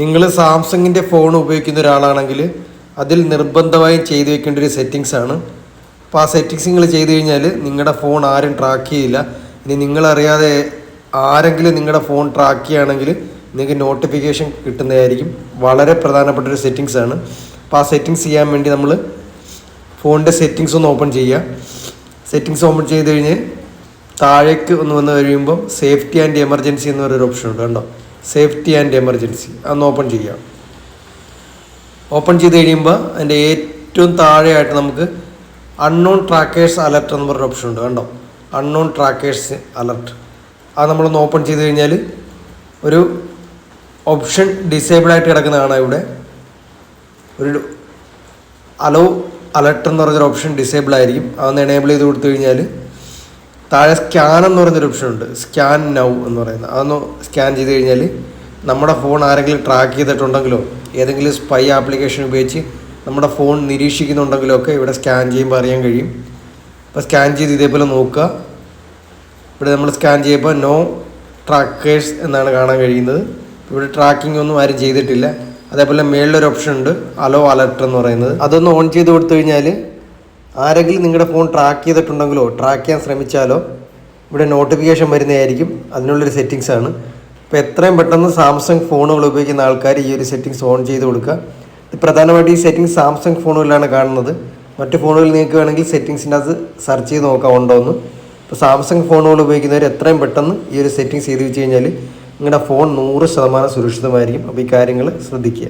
നിങ്ങൾ സാംസങ്ങിന്റെ ഫോൺ ഉപയോഗിക്കുന്ന ഒരാളാണെങ്കിൽ അതിൽ നിർബന്ധമായും ചെയ്തു വെക്കേണ്ട ഒരു സെറ്റിങ്സ് ആണ്. അപ്പോൾ ആ സെറ്റിങ്സ് നിങ്ങൾ ചെയ്തു കഴിഞ്ഞാൽ നിങ്ങളുടെ ഫോൺ ആരും ട്രാക്ക് ചെയ്യില്ല. ഇനി നിങ്ങളറിയാതെ ആരെങ്കിലും നിങ്ങളുടെ ഫോൺ ട്രാക്ക് ചെയ്യുകയാണെങ്കിൽ നിങ്ങൾക്ക് നോട്ടിഫിക്കേഷൻ കിട്ടുന്നതായിരിക്കും. വളരെ പ്രധാനപ്പെട്ട ഒരു സെറ്റിങ്സ് ആണ്. അപ്പോൾ ആ സെറ്റിങ്സ് ചെയ്യാൻ വേണ്ടി നമ്മൾ ഫോണിന്റെ സെറ്റിങ്സ് ഒന്ന് ഓപ്പൺ ചെയ്യുക. സെറ്റിങ്സ് ഓപ്പൺ ചെയ്ത് കഴിഞ്ഞ് താഴേക്ക് ഒന്ന് വന്ന് കഴിയുമ്പോൾ സേഫ്റ്റി ആൻഡ് എമർജൻസി എന്ന് പറയുന്ന ഓപ്ഷൻ ഉണ്ട് കണ്ടോ? Safety and emergency. അന്ന് ഓപ്പൺ ചെയ്യാം. ഓപ്പൺ ചെയ്ത് കഴിയുമ്പോൾ അതിന്റെ ഏറ്റവും താഴെയായിട്ട് നമുക്ക് അൺനോൺ ട്രാക്കേഴ്സ് അലർട്ട് എന്ന് പറഞ്ഞ ഓപ്ഷൻ ഉണ്ട്. കണ്ടോ? അൺനോൺ ട്രാക്കേഴ്സ് അലർട്ട് അത് നമ്മളൊന്ന് ഓപ്പൺ ചെയ്ത് കഴിഞ്ഞാൽ ഒരു ഓപ്ഷൻ ഡിസേബിൾ ആയിട്ട് കിടക്കുന്ന ഇവിടെ. ഒരു അലോ അലർട്ട് എന്ന് പറഞ്ഞൊരു ഓപ്ഷൻ ഡിസേബിൾ ആയിരിക്കും. അതൊന്ന് എനേബിൾ ചെയ്ത് കൊടുത്തു കഴിഞ്ഞാൽ താഴെ സ്കാൻ എന്ന് പറയുന്നൊരു ഓപ്ഷൻ ഉണ്ട്. സ്കാൻ നൗ എന്ന് പറയുന്നത് അതൊന്ന് സ്കാൻ ചെയ്ത് കഴിഞ്ഞാൽ നമ്മുടെ ഫോൺ ആരെങ്കിലും ട്രാക്ക് ചെയ്തിട്ടുണ്ടെങ്കിലോ ഏതെങ്കിലും സ്പൈ ആപ്ലിക്കേഷൻ ഉപയോഗിച്ച് നമ്മുടെ ഫോൺ നിരീക്ഷിക്കുന്നുണ്ടെങ്കിലോ ഒക്കെ ഇവിടെ സ്കാൻ ചെയ്യുമ്പോൾ അറിയാൻ കഴിയും. അപ്പോൾ സ്കാൻ ചെയ്ത് ഇതേപോലെ നോക്കുക. ഇവിടെ നമ്മൾ സ്കാൻ ചെയ്യുമ്പോൾ നോ ട്രാക്കേഴ്സ് എന്നാണ് കാണാൻ കഴിയുന്നത്. ഇവിടെ ട്രാക്കിംഗ് ഒന്നും ആരും ചെയ്തിട്ടില്ല. അതേപോലെ മേളിലൊരു ഓപ്ഷൻ ഉണ്ട്. അലോ അലർട്ട് എന്ന് പറയുന്നത്. അതൊന്ന് ഓൺ ചെയ്ത് കൊടുത്തു കഴിഞ്ഞാൽ ആരെങ്കിലും നിങ്ങളുടെ ഫോൺ ട്രാക്ക് ചെയ്തിട്ടുണ്ടെങ്കിലോ ട്രാക്ക് ചെയ്യാൻ ശ്രമിച്ചാലോ ഇവിടെ നോട്ടിഫിക്കേഷൻ വരുന്നതായിരിക്കും. അതിനുള്ളൊരു സെറ്റിങ്സ് ആണ്. അപ്പോൾ എത്രയും പെട്ടെന്ന് സാംസങ് ഫോണുകൾ ഉപയോഗിക്കുന്ന ആൾക്കാർ ഈ ഒരു സെറ്റിങ്സ് ഓൺ ചെയ്ത് കൊടുക്കുക. ഇത് പ്രധാനമായിട്ട് ഈ സെറ്റിങ്സ് സാംസങ് ഫോണുകളിലാണ് കാണുന്നത്. മറ്റു ഫോണുകളിൽ നിങ്ങൾക്ക് വേണമെങ്കിൽ സെറ്റിങ്സിന്റെ അത് സെർച്ച് ചെയ്ത് നോക്കാം ഉണ്ടോ എന്ന് ഇപ്പോൾ സാംസങ് ഫോണുകൾ ഉപയോഗിക്കുന്നവർ എത്രയും പെട്ടെന്ന് ഈ ഒരു സെറ്റിങ്സ് ചെയ്ത് വെച്ച് കഴിഞ്ഞാൽ നിങ്ങളുടെ ഫോൺ നൂറ് ശതമാനം സുരക്ഷിതമായിരിക്കും. അപ്പോൾ ഈ കാര്യങ്ങൾ ശ്രദ്ധിക്കുക.